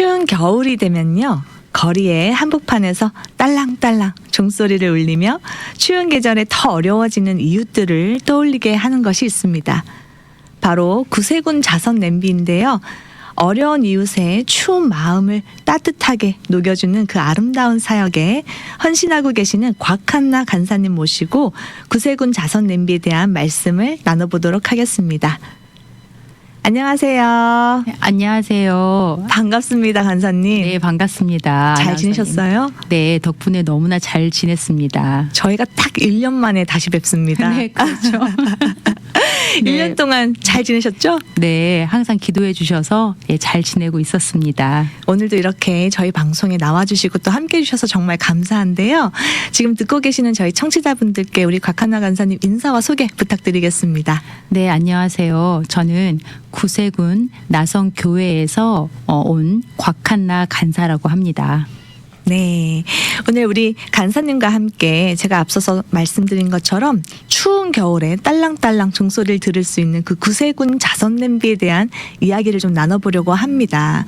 추운 겨울이 되면요. 거리의 한복판에서 딸랑딸랑 종소리를 울리며 추운 계절에 더 어려워지는 이웃들을 떠올리게 하는 것이 있습니다. 바로 구세군 자선 냄비인데요. 어려운 이웃의 추운 마음을 따뜻하게 녹여주는 그 아름다운 사역에 헌신하고 계시는 곽한나 간사님 모시고 구세군 자선 냄비에 대한 말씀을 나눠보도록 하겠습니다. 안녕하세요. 네, 안녕하세요. 반갑습니다, 간사님. 네, 반갑습니다. 잘. 지내셨어요? 네, 덕분에 너무나 잘 지냈습니다. 저희가 딱 1년 만에 다시 뵙습니다. 네, 그렇죠. 1년 동안 잘 지내셨죠? 네, 항상 기도해 주셔서 예, 잘 지내고 있었습니다. 오늘도 이렇게 저희 방송에 나와주시고 또 함께 해주셔서 정말 감사한데요. 지금 듣고 계시는 저희 청취자분들께 우리 곽하나 간사님 인사와 소개 부탁드리겠습니다. 네, 안녕하세요. 저는 구세군 나성교회에서 어, 온 곽한나 간사라고 합니다. 네. 오늘 우리 간사님과 함께 제가 앞서서 말씀드린 것처럼 추운 겨울에 딸랑딸랑 종소리를 들을 수 있는 그 구세군 자선 냄비에 대한 이야기를 좀 나눠보려고 합니다.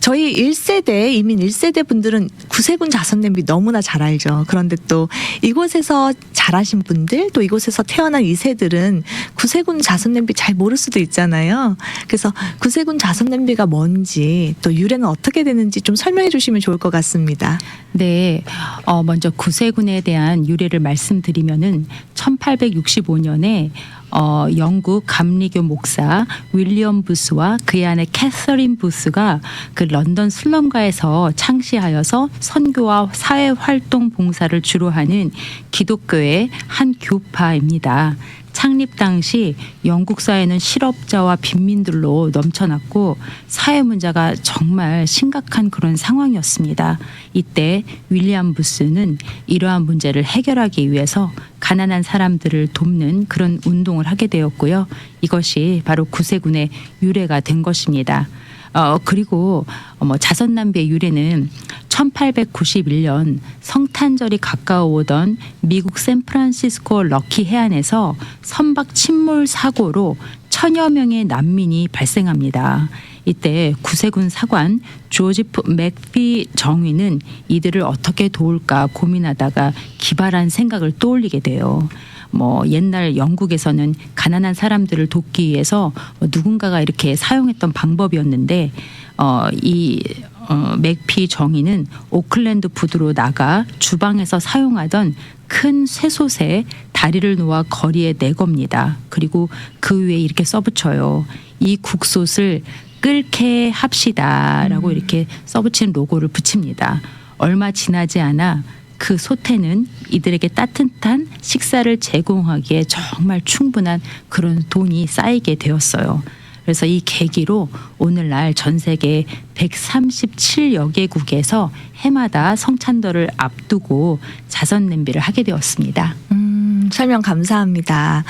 저희 1세대, 이민 1세대 분들은 구세군 자선 냄비 너무나 잘 알죠. 그런데 또 이곳에서 자라신 분들, 또 이곳에서 태어난 2세들은 구세군 자선 냄비 잘 모를 수도 있잖아요. 그래서 구세군 자선 냄비가 뭔지, 또 유래는 어떻게 되는지 좀 설명해 주시면 좋을 것 같습니다. 네, 어, 먼저 구세군에 대한 유래를 말씀드리면은 1865년에 어, 영국 감리교 목사 윌리엄 부스와 그의 아내 캐서린 부스가 그 런던 슬럼가에서 창시하여서 선교와 사회 활동 봉사를 주로 하는 기독교의 한 교파입니다. 창립 당시 영국 사회는 실업자와 빈민들로 넘쳐났고 사회 문제가 정말 심각한 그런 상황이었습니다. 이때 윌리엄 부스는 이러한 문제를 해결하기 위해서 가난한 사람들을 돕는 그런 운동을 하게 되었고요. 이것이 바로 구세군의 유래가 된 것입니다. 어 그리고 뭐 자선 낭비의 유래는 1891년 성탄절이 가까워오던 미국 샌프란시스코 럭키 해안에서 선박 침몰 사고로 천여 명의 난민이 발생합니다. 이때 구세군 사관 조지프 맥피 정위는 이들을 어떻게 도울까 고민하다가 기발한 생각을 떠올리게 돼요. 뭐 옛날 영국에서는 가난한 사람들을 돕기 위해서 누군가가 이렇게 사용했던 방법이었는데 어이 어, 맥피 정의는 오클랜드 부두로 나가 주방에서 사용하던 큰 쇠솥에 다리를 놓아 거리에 내겁니다. 그리고 그 위에 이렇게 써붙여요. 이 국솥을 끓게 합시다라고 음. 이렇게 써붙인 로고를 붙입니다. 얼마 지나지 않아 그 솥에는 이들에게 따뜻한 식사를 제공하기에 정말 충분한 그런 돈이 쌓이게 되었어요. 그래서 이 계기로 오늘날 전 세계 137여 개국에서 해마다 성찬절을 앞두고 자선 냄비를 하게 되었습니다. 음, 설명 감사합니다.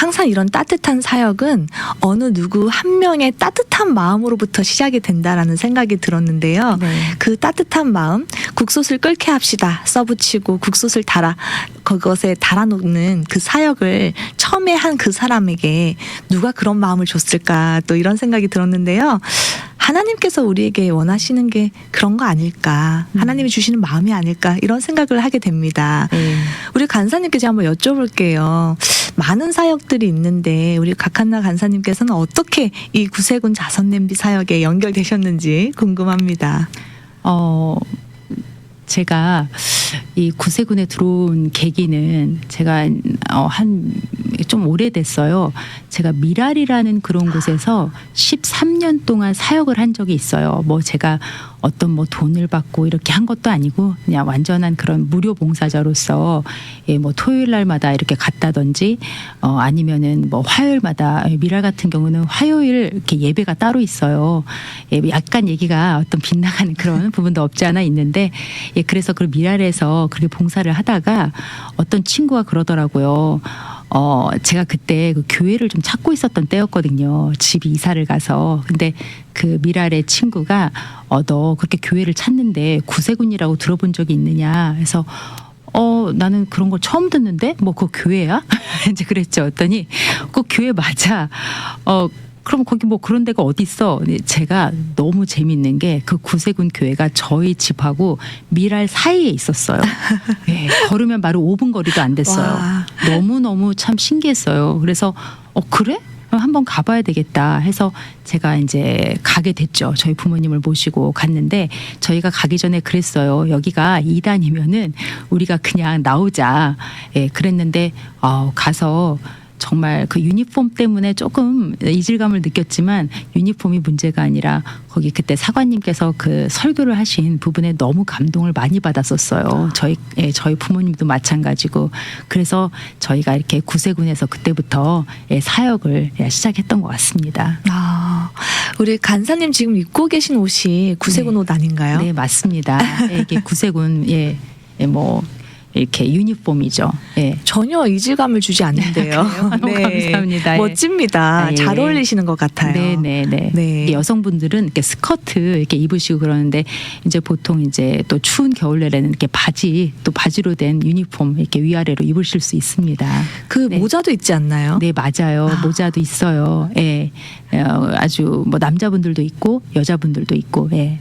항상 이런 따뜻한 사역은 어느 누구 한 명의 따뜻한 마음으로부터 시작이 된다라는 생각이 들었는데요. 네. 그 따뜻한 마음, 국솥을 끓게 합시다. 써붙이고 국솥을 달아 그것에 달아놓는 그 사역을 처음에 한 그 사람에게 누가 그런 마음을 줬을까 또 이런 생각이 들었는데요. 하나님께서 우리에게 원하시는 게 그런 거 아닐까? 음. 하나님이 주시는 마음이 아닐까? 이런 생각을 하게 됩니다. 네. 우리 간사님께 제가 한번 여쭤볼게요. 많은 사역들이 있는데 우리 각한나 간사님께서는 어떻게 이 구세군 자선 냄비 사역에 연결되셨는지 궁금합니다. 어 제가 이 구세군에 들어온 계기는 제가 어, 한좀 오래됐어요. 제가 미랄이라는 그런 곳에서 13년 동안 사역을 한 적이 있어요. 뭐 제가 어떤 뭐 돈을 받고 이렇게 한 것도 아니고 그냥 완전한 그런 무료 봉사자로서 예, 뭐 토요일 날마다 이렇게 갔다든지 어 아니면은 뭐 화요일마다 미랄 같은 경우는 화요일 이렇게 예배가 따로 있어요. 예, 약간 얘기가 어떤 빗나가는 그런 부분도 없지 않아 있는데 예, 그래서 그 미랄에서 그렇게 봉사를 하다가 어떤 친구가 그러더라고요. 어, 제가 그때 그 교회를 좀 찾고 있었던 때였거든요. 집 이사를 가서. 근데 그 미랄의 친구가 어, 너 그렇게 교회를 찾는데 구세군이라고 들어본 적이 있느냐. 그래서 어, 나는 그런 걸 처음 듣는데? 뭐, 그 교회야? 이제 그랬죠. 어더니, 그 교회 맞아. 어, 그럼 거기 뭐 그런 데가 어디 있어? 근데 제가 너무 재밌는 게 그 구세군 교회가 저희 집하고 미랄 사이에 있었어요. 예, 걸으면 바로 5분 거리도 안 됐어요. 와. 너무 너무 참 신기했어요. 그래서 어 그래? 그럼 한번 가봐야 되겠다 해서 제가 이제 가게 됐죠. 저희 부모님을 모시고 갔는데 저희가 가기 전에 그랬어요. 여기가 이단이면은 우리가 그냥 나오자. 예, 그랬는데 어, 가서 정말 그 유니폼 때문에 조금 이질감을 느꼈지만 유니폼이 문제가 아니라 거기 그때 사관님께서 그 설교를 하신 부분에 너무 감동을 많이 받았었어요. 저희 예, 저희 부모님도 마찬가지고 그래서 저희가 이렇게 구세군에서 그때부터 예, 사역을 예, 시작했던 것 같습니다. 아, 우리 간사님 지금 입고 계신 옷이 구세군 옷 아닌가요? 네 맞습니다. 예, 이게 구세군 예, 예, 뭐 이렇게 유니폼이죠. 예. 전혀 이질감을 주지 않는데요. 그래요? 감사합니다. 예. 멋집니다. 아, 예. 잘 어울리시는 것 같아요. 네네네. 네. 이게 여성분들은 이렇게 스커트 이렇게 입으시고 그러는데 이제 보통 이제 또 추운 겨울에는 이렇게 바지 또 바지로 된 유니폼 이렇게 위아래로 입으실 수 있습니다. 그 네. 모자도 있지 않나요? 네 맞아요. 아. 모자도 있어요. 예. 어, 아주 뭐 남자분들도 있고 여자분들도 있고. 예.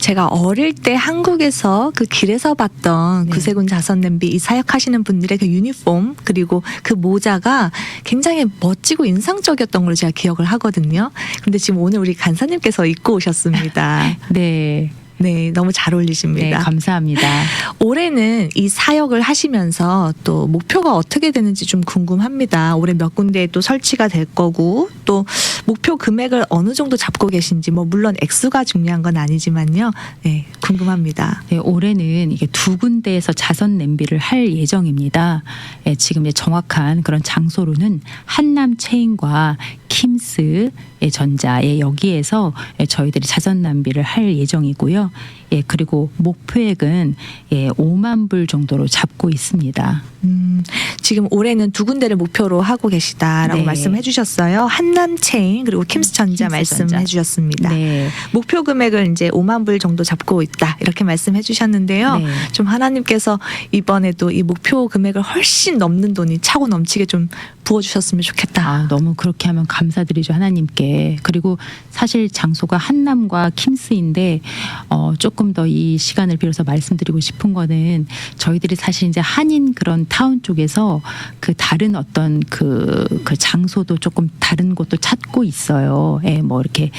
제가 어릴 때 한국에서 그 길에서 봤던 네. 구세군 자선 냄비 이 사역하시는 분들의 그 유니폼 그리고 그 모자가 굉장히 멋지고 인상적이었던 걸로 제가 기억을 하거든요. 근데 지금 오늘 우리 간사님께서 입고 오셨습니다. 네. 네, 너무 잘네 어울리십니다. 감사합니다. 올해는 이 사역을 하시면서 또 목표가 어떻게 되는지 좀 궁금합니다. 올해 몇 군데에 또 설치가 될 거고 또 목표 금액을 어느 정도 잡고 계신지 뭐 물론 액수가 중요한 건 아니지만요. 네, 궁금합니다. 네, 올해는 이게 두 군데에서 자선 냄비를 할 예정입니다. 예, 지금 이제 정확한 그런 장소로는 한남 체인과 킴스 의 전자의 여기에서 예, 저희들이 자선 냄비를 할 예정이고요. 예, 그리고 목표액은 예, 5만 불 정도로 잡고 있습니다. 음, 지금 올해는 두 군데를 목표로 하고 계시다라고 네. 말씀해 주셨어요. 한남 체인 그리고 킴스전자 킴스 전자. 말씀해 주셨습니다. 네. 목표 금액을 이제 5만 불 정도 잡고 있다 이렇게 말씀해 주셨는데요. 네. 좀 하나님께서 이번에도 이 목표 금액을 훨씬 넘는 돈이 차고 넘치게 좀 부어 주셨으면 좋겠다. 아, 너무 그렇게 하면 감 사드리죠 하나님께. 그리고 사실 장소가 한남과 킴스인데 어, 조금 더 이 시간을 빌어서 말씀드리고 싶은 거는 저희들이 사실 이제 한인 그런 타운 쪽에서 그 다른 어떤 그, 그 장소도 조금 다른 곳도 찾고 있어요. 예, 뭐 이렇게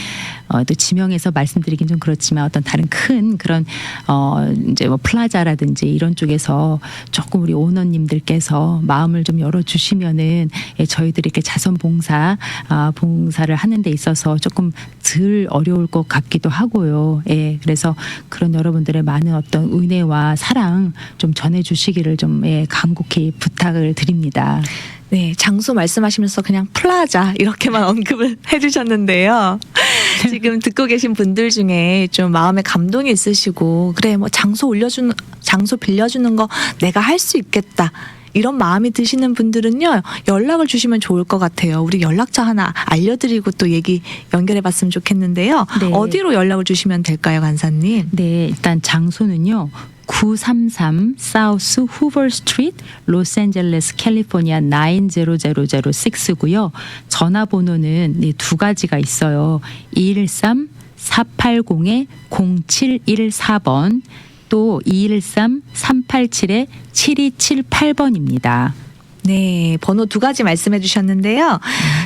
어, 또 지명해서 말씀드리긴 좀 그렇지만 어떤 다른 큰 그런 어 이제 뭐 플라자라든지 이런 쪽에서 조금 우리 오너님들께서 마음을 좀 열어 주시면은 예, 저희들이 이렇게 자선 봉사 아 봉사를 하는 데 있어서 조금 덜 어려울 것 같기도 하고요. 예. 그래서 그런 여러분들의 많은 어떤 은혜와 사랑 좀 전해 주시기를 좀 예, 간곡히 부탁을 드립니다. 네, 장소 말씀하시면서 그냥 플라자 이렇게만 언급을 해주셨는데요. 지금 듣고 계신 분들 중에 좀 마음에 감동이 있으시고 그래 뭐 장소 올려주는 장소 빌려주는 거 내가 할 수 있겠다. 이런 마음이 드시는 분들은요 연락을 주시면 좋을 것 같아요. 우리 연락처 하나 알려드리고 또 얘기 연결해봤으면 좋겠는데요. 네. 어디로 연락을 주시면 될까요, 간사님? 네, 일단 장소는요. 933 사우스 후버 스트리트 로스앤젤레스 캘리포니아 90006고요. 전화번호는 네, 두 가지가 있어요. 213 480에 0714번 또 213 387에 7278번입니다. 네, 번호 두 가지 말씀해 주셨는데요.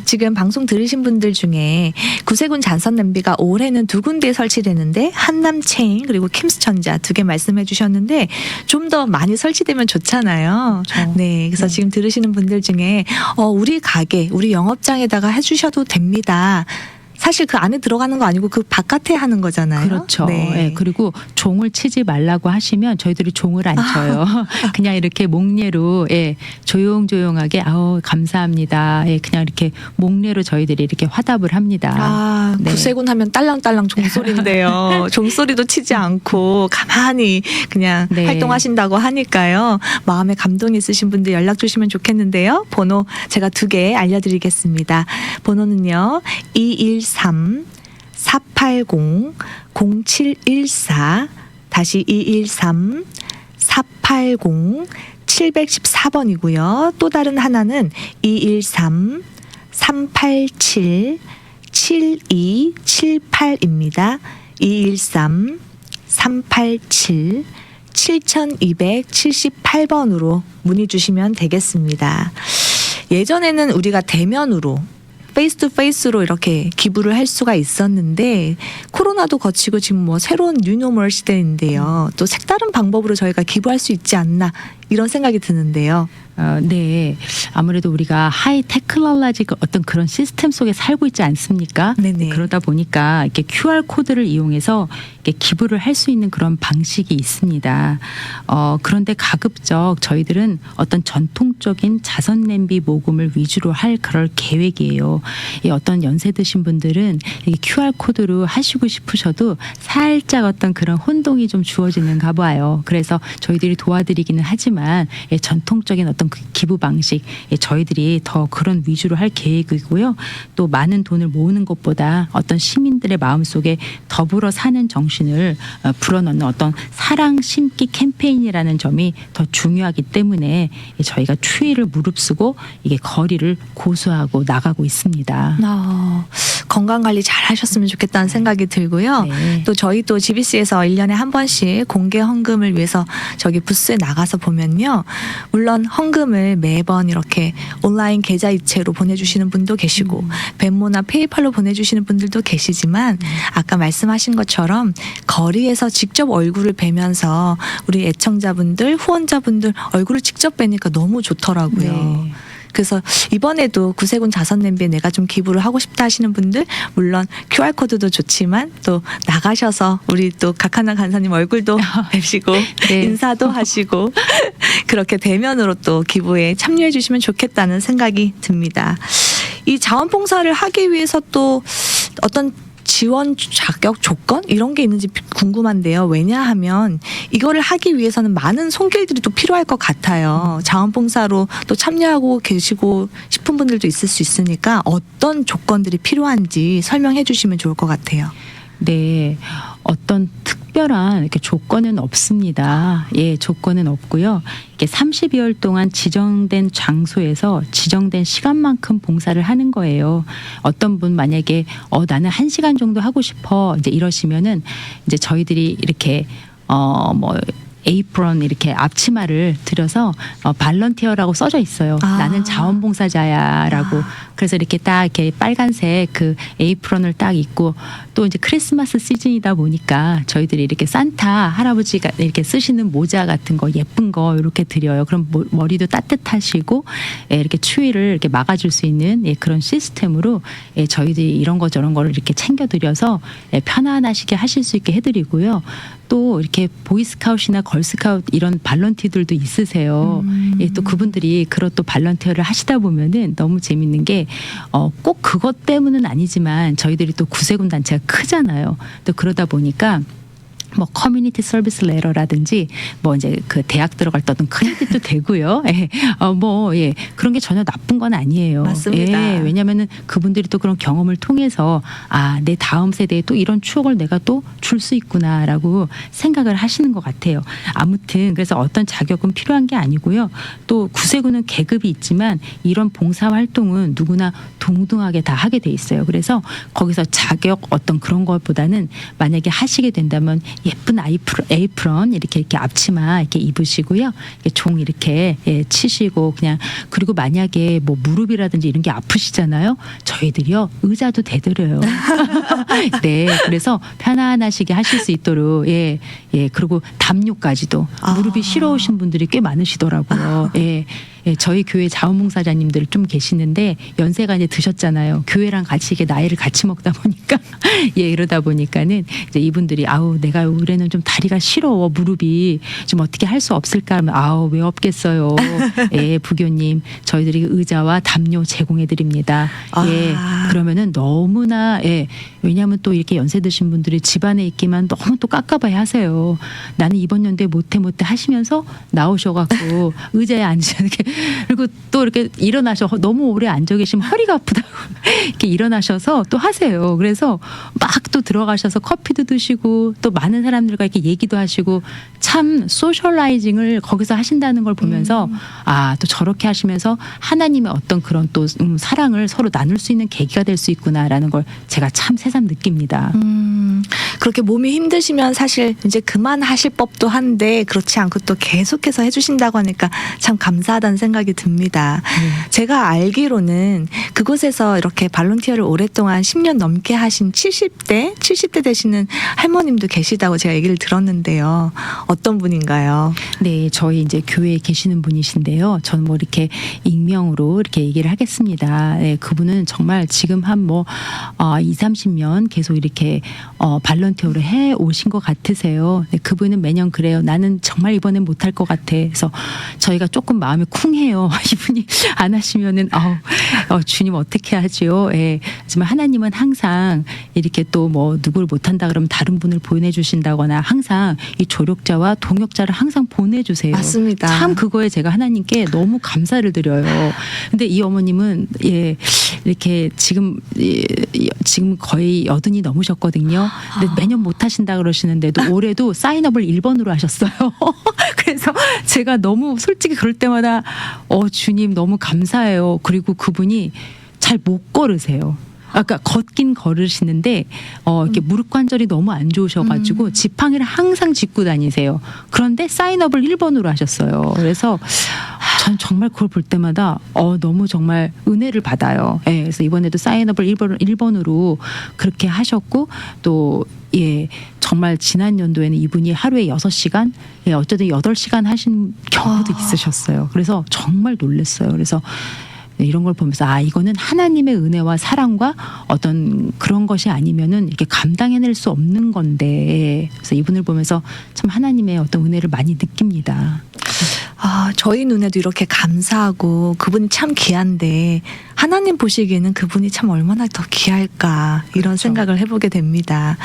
지금 방송 들으신 분들 중에 구세군 잔선 냄비가 올해는 두 군데 설치되는데 한남 체인 그리고 킴스전자 두 개 말씀해 주셨는데 좀 더 많이 설치되면 좋잖아요. 그렇죠. 네, 그래서 네. 지금 들으시는 분들 중에 어, 우리 가게, 우리 영업장에다가 해주셔도 됩니다. 사실 그 안에 들어가는 거 아니고 그 바깥에 하는 거잖아요. 그렇죠. 네. 예, 그리고 종을 치지 말라고 하시면 저희들이 종을 안 쳐요. 그냥 이렇게 목례로 예, 조용조용하게 아우 감사합니다. 예, 그냥 이렇게 목례로 저희들이 이렇게 화답을 합니다. 아, 네. 구세군 하면 딸랑딸랑 종소리인데요. 종소리도 치지 않고 가만히 그냥 네. 활동하신다고 하니까요. 마음에 감동이 있으신 분들 연락 주시면 좋겠는데요. 번호 제가 두 개 알려드리겠습니다. 번호는요. 213 480 0714 다시 213 480 714번이고요. 또 다른 하나는 213 387 7278입니다. 213 387 7278번으로 문의 주시면 되겠습니다. 예전에는 우리가 대면으로 페이스 투 페이스로 이렇게 기부를 할 수가 있었는데 코로나도 거치고 지금 뭐 새로운 뉴노멀 시대인데요. 또 색다른 방법으로 저희가 기부할 수 있지 않나 이런 생각이 드는데요. 어, 네. 아무래도 우리가 하이 테크놀로지 어떤 그런 시스템 속에 살고 있지 않습니까? 네네. 그러다 보니까 이렇게 QR 코드를 이용해서 이렇게 기부를 할 수 있는 그런 방식이 있습니다. 어, 그런데 가급적 저희들은 어떤 전통적인 자선 냄비 모금을 위주로 할 그럴 계획이에요. 이 어떤 연세 드신 분들은 이 QR 코드로 하시고 싶으셔도 살짝 어떤 그런 혼동이 좀 주어지는가 봐요. 그래서 저희들이 도와드리기는 하지만 예, 전통적인 어떤 그 기부 방식 예, 저희들이 더 그런 위주로 할 계획이고요. 또 많은 돈을 모으는 것보다 어떤 시민들의 마음 속에 더불어 사는 정신을 어, 불어넣는 어떤 사랑 심기 캠페인이라는 점이 더 중요하기 때문에 예, 저희가 추위를 무릅쓰고 이게 거리를 고수하고 나가고 있습니다. 어, 건강 관리 잘 하셨으면 좋겠다는 생각이 들고요. 네. 또 저희 또 GBC에서 1년에 한 번씩 공개 헌금을 위해서 저기 부스에 나가서 보면요. 물론 헌금을 매번 이렇게 온라인 계좌 이체로 보내주시는 분도 계시고 음. 벤모나 페이팔로 보내주시는 분들도 계시지만 아까 말씀하신 것처럼 거리에서 직접 얼굴을 뵈면서 우리 애청자분들, 후원자분들 얼굴을 직접 뵈니까 너무 좋더라고요. 네. 그래서 이번에도 구세군 자선 냄비에 내가 좀 기부를 하고 싶다 하시는 분들 물론 QR 코드도 좋지만 또 나가셔서 우리 또 각하나 간사님 얼굴도 뵙시고 네. 인사도 하시고 그렇게 대면으로 또 기부에 참여해 주시면 좋겠다는 생각이 듭니다. 이 자원봉사를 하기 위해서 또 어떤 지원 자격 조건 이런 게 있는지 궁금한데요. 왜냐하면 이거를 하기 위해서는 많은 손길들이 또 필요할 것 같아요. 자원봉사로 또 참여하고 계시고 싶은 분들도 있을 수 있으니까 어떤 조건들이 필요한지 설명해 주시면 좋을 것 같아요. 네. 어떤 특 별한 이렇게 조건은 없습니다. 예, 조건은 없고요. 이게 30여일 동안 지정된 장소에서 지정된 시간만큼 봉사를 하는 거예요. 어떤 분 만약에 어 나는 한 시간 정도 하고 싶어 이제 이러시면은 이제 저희들이 이렇게 어뭐 에이프런 이렇게 앞치마를 들여서 어, 발런티어라고 써져 있어요. 아. 나는 자원봉사자야라고. 아. 그래서 이렇게 딱 이렇게 빨간색 그 에이프런을 딱 입고 또 이제 크리스마스 시즌이다 보니까 저희들이 이렇게 산타 할아버지가 이렇게 쓰시는 모자 같은 거 예쁜 거 이렇게 드려요. 그럼 모- 머리도 따뜻하시고 예, 이렇게 추위를 이렇게 막아줄 수 있는 예, 그런 시스템으로 예, 저희들이 이런 거 저런 거를 이렇게 챙겨드려서 예, 편안하시게 하실 수 있게 해드리고요. 또 이렇게 보이스카웃이나 걸스카웃 이런 발런티들도 있으세요. 음. 예, 또 그분들이 그런 또 발런티어를 하시다 보면은 너무 재밌는 게 어, 꼭 그것 때문은 아니지만 저희들이 또 구세군 단체가 크잖아요. 또 그러다 보니까 뭐 커뮤니티 서비스 레터라든지 뭐 이제 그 대학 들어갈 때 어떤 크레딧도 되고요. 예. 어 뭐 예. 그런 게 전혀 나쁜 건 아니에요. 맞습니다. 예. 왜냐면은 그분들이 또 그런 경험을 통해서 아, 내 다음 세대에 또 이런 추억을 내가 또 줄 수 있구나라고 생각을 하시는 것 같아요. 아무튼 그래서 어떤 자격은 필요한 게 아니고요. 또 구세군은 계급이 있지만 이런 봉사 활동은 누구나 동등하게 다 하게 돼 있어요. 그래서 거기서 자격 어떤 그런 것보다는 만약에 하시게 된다면 예쁜 아이프런, 에이프런 이렇게 이렇게 앞치마 이렇게 입으시고요. 이렇게 종 이렇게 예, 치시고 그냥 그리고 만약에 뭐 무릎이라든지 이런 게 아프시잖아요. 저희들이요 의자도 대드려요. 네, 그래서 편안하시게 하실 수 있도록 예, 예 그리고 담요까지도 아. 무릎이 시려우신 분들이 꽤 많으시더라고요. 예. 예, 저희 교회 자원봉사자님들 좀 계시는데 연세가 이제 드셨잖아요. 교회랑 같이 이게 나이를 같이 먹다 보니까 예 이러다 보니까는 이제 이분들이 아우 내가 올해는 좀 다리가 시려워 무릎이 좀 어떻게 할 수 없을까 하면 아우 왜 없겠어요. 예 부교님 저희들이 의자와 담요 제공해 드립니다. 예 아. 그러면은 너무나 예 왜냐하면 또 이렇게 연세 드신 분들이 집안에 있기만 너무 또 깝깝해 하세요. 나는 이번 연도에 못해 못해 하시면서 나오셔갖고 의자에 앉으셔 이렇게 그리고 또 이렇게 일어나셔 너무 오래 앉아 계시면 허리가 아프다고 이렇게 일어나셔서 또 하세요. 그래서 막 또 들어가셔서 커피도 드시고 또 많은 사람들과 이렇게 얘기도 하시고 참 소셜라이징을 거기서 하신다는 걸 보면서 음. 아또 저렇게 하시면서 하나님의 어떤 그런 또 음, 사랑을 서로 나눌 수 있는 계기가 될 수 있구나라는 걸 제가 참 새삼 느낍니다. 음, 그렇게 몸이 힘드시면 사실 이제 그만하실 법도 한데 그렇지 않고 또 계속해서 해주신다고 하니까 참 감사하다는 생각이 듭니다. 네. 제가 알기로는 그곳에서 이렇게 발론티어를 오랫동안 10년 넘게 하신 70대, 70대 되시는 할머님도 계시다고 제가 얘기를 들었는데요. 어떤 분인가요? 네, 저희 이제 교회에 계시는 분이신데요. 저는 뭐 이렇게 익명으로 이렇게 얘기를 하겠습니다. 네, 그분은 정말 지금 한 뭐, 어, 2, 30년 계속 이렇게, 어, 발런티어를 해 오신 것 같으세요. 네, 그분은 매년 그래요. 나는 정말 이번엔 못할 것 같아. 그래서 저희가 조금 마음이 쿵 해요. 이분이 안 하시면은, 어, 어, 주님 어떻게 하지요? 예. 하지만 하나님은 항상 이렇게 또 뭐 누구를 못한다 그러면 다른 분을 보내주신다거나 항상 이 조력자와 동역자를 항상 보내주세요. 맞습니다. 참 그거에 제가 하나님께 너무 감사를 드려요. 근데 이 어머님은 예 이렇게 지금 예, 지금 거의 여든이 넘으셨거든요. 근데 매년 못 하신다 그러시는데도 올해도 사인업을 1번으로 하셨어요. 그래서 제가 너무 솔직히 그럴 때마다 어 주님 너무 감사해요. 그리고 그분이 잘 못 걸으세요. 아까 걷긴 걸으시는데 어 이렇게 무릎 관절이 너무 안 좋으셔가지고 음. 지팡이를 항상 짚고 다니세요. 그런데 사인업을 1번으로 하셨어요. 그래서 전 정말 그걸 볼 때마다 어 너무 정말 은혜를 받아요. 예, 그래서 이번에도 사인업을 1번 1번으로 그렇게 하셨고 또 예, 정말 지난 연도에는 이분이 하루에 6시간, 예, 어쨌든 8시간 하신 경우도 아. 있으셨어요. 그래서 정말 놀랐어요. 그래서 네, 이런 걸 보면서 아 이거는 하나님의 은혜와 사랑과 어떤 그런 것이 아니면은 이렇게 감당해낼 수 없는 건데 그래서 이분을 보면서 참 하나님의 어떤 은혜를 많이 느낍니다. 아, 저희 눈에도 이렇게 감사하고 그분이 참 귀한데 하나님 보시기에는 그분이 참 얼마나 더 귀할까 이런 그렇죠. 생각을 해보게 됩니다.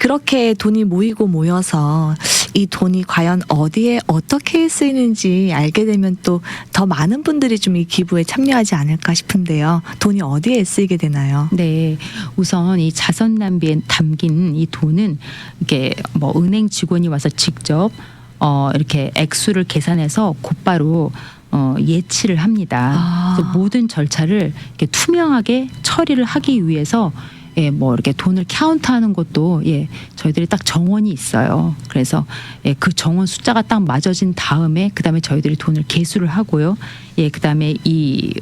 그렇게 돈이 모이고 모여서 이 돈이 과연 어디에 어떻게 쓰이는지 알게 되면 또 더 많은 분들이 좀 이 기부에 참여하지 않을까 싶은데요. 돈이 어디에 쓰이게 되나요? 네, 우선 이 자선 낭비에 담긴 이 돈은 이게 뭐 은행 직원이 와서 직접 어 이렇게 액수를 계산해서 곧바로 어 예치를 합니다. 아. 그래서 모든 절차를 이렇게 투명하게 처리를 하기 위해서 예, 뭐 이렇게 돈을 카운트하는 것도 예, 저희들이 딱 정원이 있어요. 그래서 예, 그 정원 숫자가 딱 맞아진 다음에 그다음에 저희들이 돈을 계수를 하고요. 예, 그다음에 이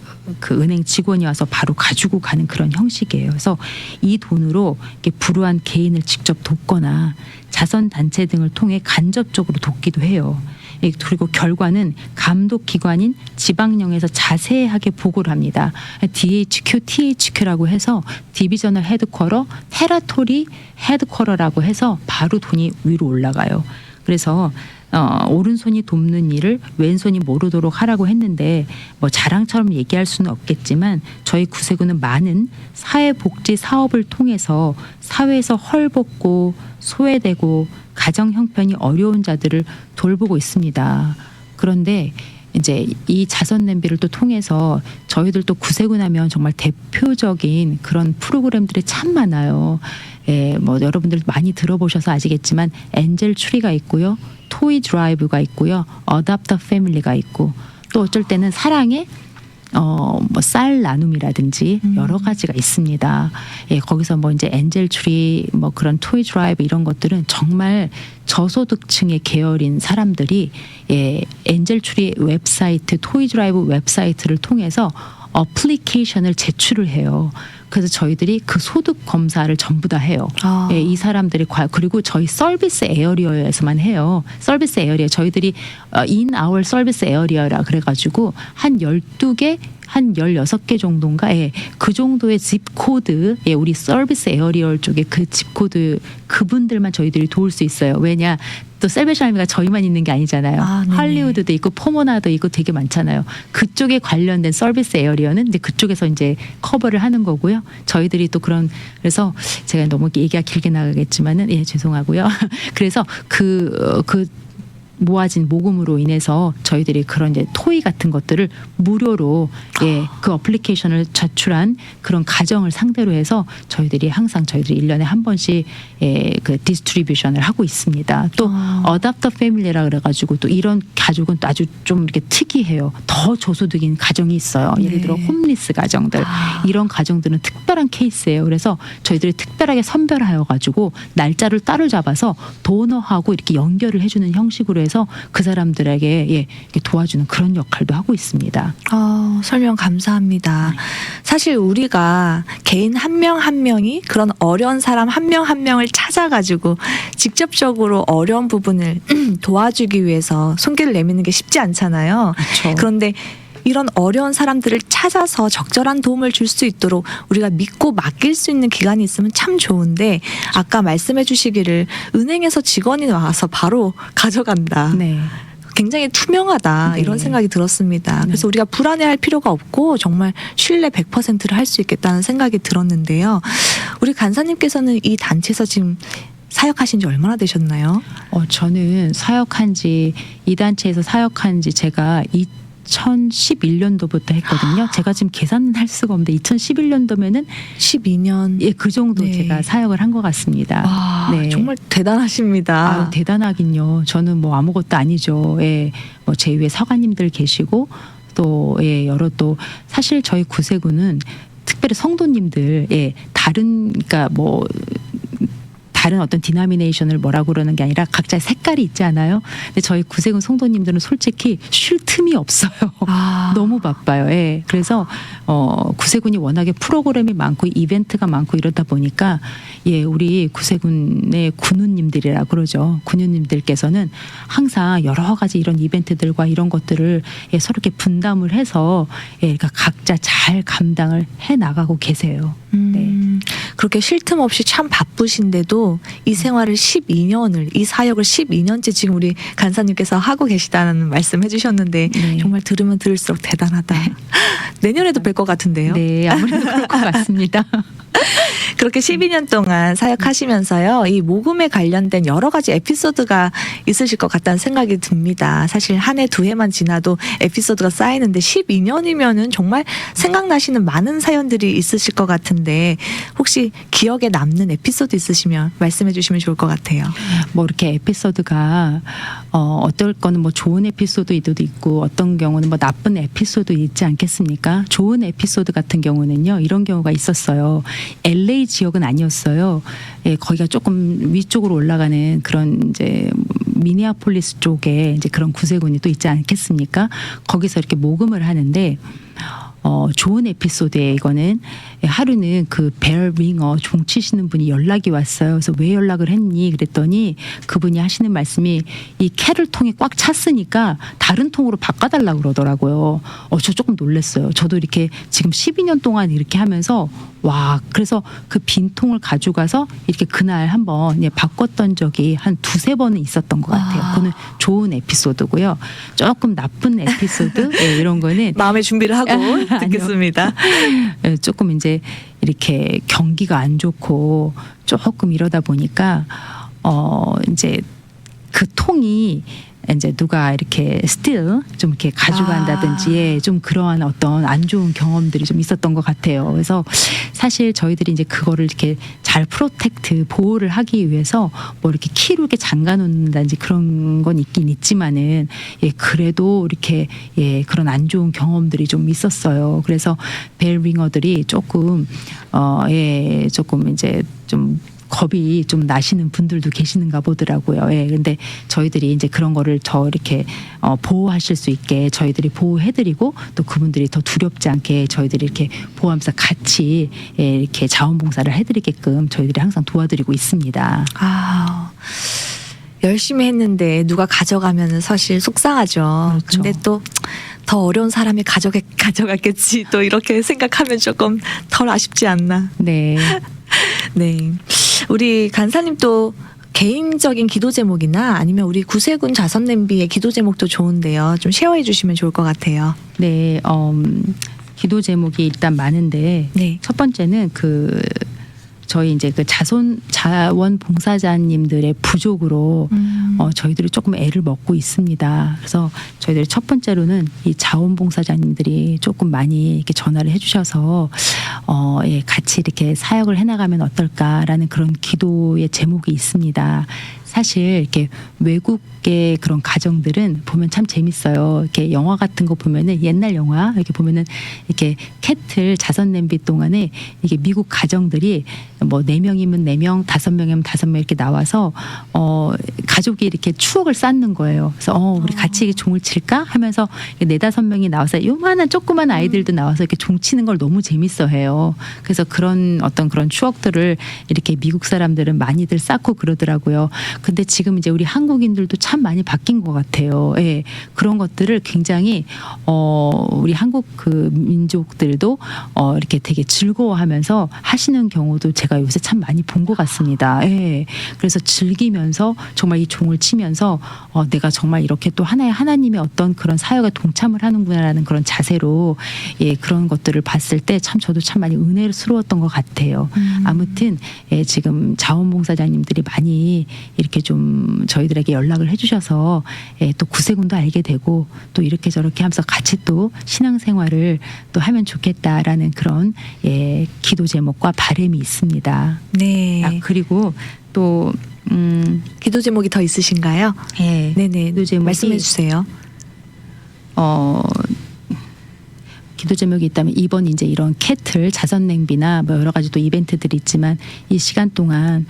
그 은행 직원이 와서 바로 가지고 가는 그런 형식이에요. 그래서 이 돈으로 이렇게 불우한 개인을 직접 돕거나 자선 단체 등을 통해 간접적으로 돕기도 해요. 예, 그리고 결과는 감독 기관인 지방령에서 자세하게 보고를 합니다. DHQ, THQ라고 해서 디비저널 헤드쿼터, 테라토리 헤드쿼터라고 해서 바로 돈이 위로 올라가요. 그래서 어, 오른손이 돕는 일을 왼손이 모르도록 하라고 했는데 뭐 자랑처럼 얘기할 수는 없겠지만 저희 구세구는 많은 사회복지 사업을 통해서 사회에서 헐벗고 소외되고 가정 형편이 어려운 자들을 돌보고 있습니다. 그런데 이제 이 자선 냄비를 또 통해서 저희들 또 구세군 하면 정말 대표적인 그런 프로그램들이 참 많아요. 예, 뭐 여러분들 많이 들어보셔서 아시겠지만 엔젤 추리가 있고요. 토이 드라이브가 있고요. 어답터 패밀리가 있고 또 어쩔 때는 사랑의 어, 뭐쌀 나눔이라든지 음. 여러 가지가 있습니다. 예, 거기서 뭐 이제 엔젤 트리, 뭐 그런 토이 드라이브 이런 것들은 정말 저소득층의 계열인 사람들이 예, 엔젤 트리 웹사이트, 토이 드라이브 웹사이트를 통해서 어플리케이션을 제출을 해요. 그래서 저희들이 그 소득 검사를 전부 다 해요. 아. 예, 이 사람들이 과 그리고 저희 서비스 에어리어에서만 해요. 서비스 에어리어 저희들이 어, in our 서비스 에어리어라 그래 가지고 한 12개 한 16개 정도인가 예, 그 정도의 집 코드 예, 우리 서비스 에어리어 쪽에 그 집 코드 그분들만 저희들이 도울 수 있어요. 왜냐? 또 셀베션 알미가 저희만 있는 게 아니잖아요. 아, 네네. 할리우드도 있고 포모나도 있고 되게 많잖아요. 그쪽에 관련된 서비스 에어리어는 이제 그쪽에서 이제 커버를 하는 거고요. 저희들이 또 그런 그래서 제가 너무 얘기가 길게 나가겠지만은 예 죄송하고요. 그래서 그그 모아진 모금으로 인해서 저희들이 그런 이제 토이 같은 것들을 무료로 예, 그 어플리케이션을 제출한 그런 가정을 상대로 해서 저희들이 항상 저희들이 1년에 한 번씩 예, 그 디스트리뷰션을 하고 있습니다. 또 아. 어답터 패밀리라 그래 가지고 또 이런 가족은 또 아주 좀 이렇게 특이해요. 더 저소득인 가정이 있어요. 예를 들어 네. 홈리스 가정들. 아. 이런 가정들은 특별한 케이스예요. 그래서 저희들이 특별하게 선별하여 가지고 날짜를 따로 잡아서 도너하고 이렇게 연결을 해 주는 형식으로 해서 그 사람들에게 예, 도와주는 그런 역할도 하고 있습니다. 아, 설명 감사합니다. 사실 우리가 개인 한명한 명이 그런 어려운 사람 한명한 명을 찾아가지고 직접적으로 어려운 부분을 도와주기 위해서 손길을 내미는 게 쉽지 않잖아요. 그렇죠. 그런데 이런 어려운 사람들을 찾아서 적절한 도움을 줄 수 있도록 우리가 믿고 맡길 수 있는 기관이 있으면 참 좋은데 아까 말씀해 주시기를 은행에서 직원이 와서 바로 가져간다. 네. 굉장히 투명하다 네. 이런 생각이 들었습니다. 네. 그래서 우리가 불안해할 필요가 없고 정말 신뢰 100%를 할 수 있겠다는 생각이 들었는데요. 우리 간사님께서는 이 단체에서 지금 사역하신 지 얼마나 되셨나요? 어, 저는 사역한 지, 이 단체에서 사역한 지 제가 2011년도부터 했거든요. 제가 지금 계산은 할 수가 없는데 2011년도면은 12년. 예, 그 정도 네. 제가 사역을 한 것 같습니다. 와, 네. 정말 대단하십니다. 아유, 대단하긴요. 저는 뭐 아무것도 아니죠. 예, 뭐제 위에 사관님들 계시고 또 예, 여러 또 사실 저희 구세군은 특별히 성도님들 예, 다른 그러니까 뭐 다른 어떤 디나미네이션을 뭐라고 그러는 게 아니라 각자의 색깔이 있지 않아요? 근데 저희 구세군 성도님들은 솔직히 쉴 틈이 없어요. 아, 너무 바빠요. 예. 그래서 어 구세군이 워낙에 프로그램이 많고 이벤트가 많고 이러다 보니까 예, 우리 구세군의 군우님들이라 그러죠. 군우님들께서는 항상 여러 가지 이런 이벤트들과 이런 것들을 예, 서로 이렇게 분담을 해서 예, 그러니까 각자 잘 감당을 해 나가고 계세요. 음, 그렇게 쉴 틈 없이 참 바쁘신데도 이 생활을 12년을 이 사역을 12년째 지금 우리 간사님께서 하고 계시다는 말씀 해 주셨는데 네. 정말 들으면 들을수록 대단하다. 내년에도 뵐 것 같은데요. 네, 아무래도 그럴 것 같습니다. 그렇게 12년 동안 사역하시면서요, 이 모금에 관련된 여러 가지 에피소드가 있으실 것 같다는 생각이 듭니다. 사실 한 해, 두 해만 지나도 에피소드가 쌓이는데 12년이면은 정말 생각나시는 많은 사연들이 있으실 것 같은데 혹시 기억에 남는 에피소드 있으시면 말씀해 주시면 좋을 것 같아요. 뭐 이렇게 에피소드가 어 어떨 거는 뭐 좋은 에피소드도 있고 어떤 경우는 뭐 나쁜 에피소드 있지 않겠습니까? 좋은 에피소드 같은 경우는요 이런 경우가 있었어요. LA 지역은 아니었어요. 예, 거기가 조금 위쪽으로 올라가는 그런 이제 미니아폴리스 쪽에 이제 그런 구세군이 또 있지 않겠습니까? 거기서 이렇게 모금을 하는데 어, 좋은 에피소드에 이거는 하루는 그벨 링어 종 치시는 분이 연락이 왔어요. 그래서 왜 연락을 했니? 그랬더니 그분이 하시는 말씀이 이 캐를 통이 꽉 찼으니까 다른 통으로 바꿔달라고 그러더라고요. 어, 저 조금 놀랐어요. 저도 이렇게 지금 12년 동안 이렇게 하면서 와, 그래서 그 빈 통을 가져가서 이렇게 그날 한번 예, 바꿨던 적이 한 두세 번은 있었던 것 같아요. 아. 그거는 좋은 에피소드고요. 조금 나쁜 에피소드 예, 이런 거는 마음의 준비를 하고. 듣겠습니다. 예, 조금 이제 이렇게 경기가 안 좋고 조금 이러다 보니까 어 이제 그 통이 이제 누가 이렇게 still 좀 이렇게 가져간다든지 아. 예, 좀 그러한 어떤 안 좋은 경험들이 좀 있었던 것 같아요. 그래서 사실 저희들이 이제 그거를 이렇게 잘 프로텍트 보호를 하기 위해서 뭐 이렇게 키로 이렇게 잠가 놓는다든지 그런 건 있긴 있지만은 예 그래도 이렇게 예 그런 안 좋은 경험들이 좀 있었어요. 그래서 벨윙어들이 조금 어예 조금 이제 좀 겁이 좀 나시는 분들도 계시는가 보더라고요. 예. 근데 저희들이 이제 그런 거를 더 이렇게 어, 보호하실 수 있게 저희들이 보호해드리고 또 그분들이 더 두렵지 않게 저희들이 이렇게 보호하면서 같이 예, 이렇게 자원봉사를 해드리게끔 저희들이 항상 도와드리고 있습니다. 아, 열심히 했는데 누가 가져가면 사실 속상하죠. 그렇죠. 근데 또 더 어려운 사람이 가져가, 가져갔겠지. 또 이렇게 생각하면 조금 덜 아쉽지 않나. 네. 네. 우리 간사님 또 개인적인 기도 제목이나 아니면 우리 구세군 자선 냄비의 기도 제목도 좋은데요. 좀 쉐어해 주시면 좋을 것 같아요. 네. 음, 기도 제목이 일단 많은데 네. 첫 번째는 그 저희 이제 그 자손 자원 봉사자님들의 부족으로 음. 어, 저희들이 조금 애를 먹고 있습니다. 그래서 저희들이 첫 번째로는 이 자원봉사자님들이 조금 많이 이렇게 전화를 해주셔서 어, 예, 같이 이렇게 사역을 해나가면 어떨까라는 그런 기도의 제목이 있습니다. 사실 이렇게 외국의 그런 가정들은 보면 참 재밌어요. 이렇게 영화 같은 거 보면은 옛날 영화 이렇게 보면은 이렇게 캐틀 자선 냄비 동안에 이게 미국 가정들이 뭐 네 명이면 네 명, 다섯 명이면 다섯 명 이렇게 나와서 어 가족이 이렇게 추억을 쌓는 거예요. 그래서 어 우리 같이 종을 칠까 하면서 네 다섯 명이 나와서 요만한 조그만 아이들도 나와서 이렇게 종 치는 걸 너무 재밌어해요. 그래서 그런 어떤 그런 추억들을 이렇게 미국 사람들은 많이들 쌓고 그러더라고요. 근데 지금 이제 우리 한국인들도 참 많이 바뀐 것 같아요. 예. 그런 것들을 굉장히 어 우리 한국 그 민족들도 어 이렇게 되게 즐거워하면서 하시는 경우도 제가 요새 참 많이 본 것 같습니다. 예. 그래서 즐기면서 정말 이 종을 치면서 어 내가 정말 이렇게 또 하나의 하나님의 어떤 그런 사역에 동참을 하는구나라는 그런 자세로 예 그런 것들을 봤을 때 참 저도 참 많이 은혜스러웠던 것 같아요. 음. 아무튼 예, 지금 자원봉사자님들이 많이 이렇게 좀 저희들에게 연락을 해주셔서 예, 또 구세군도 알게 되고 또 이렇게 저렇게 하면서 같이 또 신앙생활을 또 하면 좋겠다라는 그런 예, 기도 제목과 바람이 있습니다. 네. 아, 그리고 또 음, 기도 제목이 더 있으신가요? 예, 네네. 기도 제목이 말씀해 주세요. 어 기도 제목이 있다면 이번 이제 이런 캐틀 자선 냉비나 뭐 여러 가지 또 이벤트들이 있지만 이 시간 동안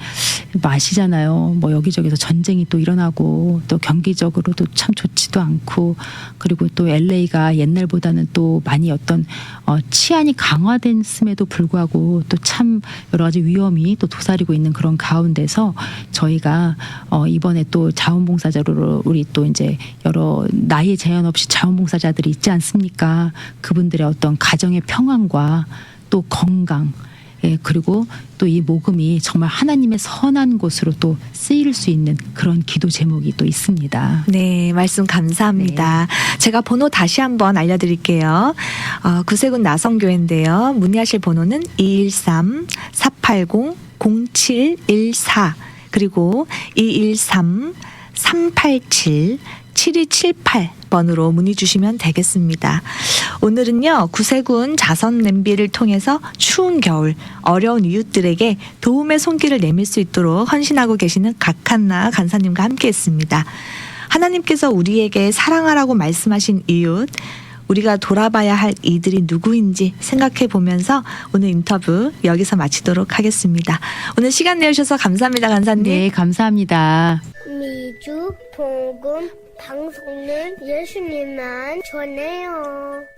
마시잖아요. 뭐 여기저기서 전쟁이 또 일어나고 또 경기적으로도 참 좋지도 않고 그리고 또 LA가 옛날보다는 또 많이 어떤 어 치안이 강화됐음에도 불구하고 또 참 여러 가지 위험이 또 도사리고 있는 그런 가운데서 저희가 어 이번에 또 자원봉사자로 우리 또 이제 여러 나이에 제한 없이 자원봉사자들이 있지 않습니까? 그분들 의 어떤 가정의 평안과 또 건강 예, 그리고 또 이 모금이 정말 하나님의 선한 곳으로 또 쓰일 수 있는 그런 기도 제목이 또 있습니다. 네, 말씀 감사합니다. 제가 번호 다시 한번 알려드릴게요. 어, 구세군 나성교회인데요. 문의하실 번호는 213-480-0714 그리고 213-387-7278 번으로 문의 주시면 되겠습니다. 오늘은요, 구세군 자선 냄비를 통해서 추운 겨울, 어려운 이웃들에게 도움의 손길을 내밀 수 있도록 헌신하고 계시는 각한나 간사님과 함께 했습니다. 하나님께서 우리에게 사랑하라고 말씀하신 이웃, 우리가 돌아봐야 할 이들이 누구인지 생각해 보면서 오늘 인터뷰 여기서 마치도록 하겠습니다. 오늘 시간 내주셔서 감사합니다, 간사님. 네, 감사합니다. 미주 복음 방송은 예수님만 전해요.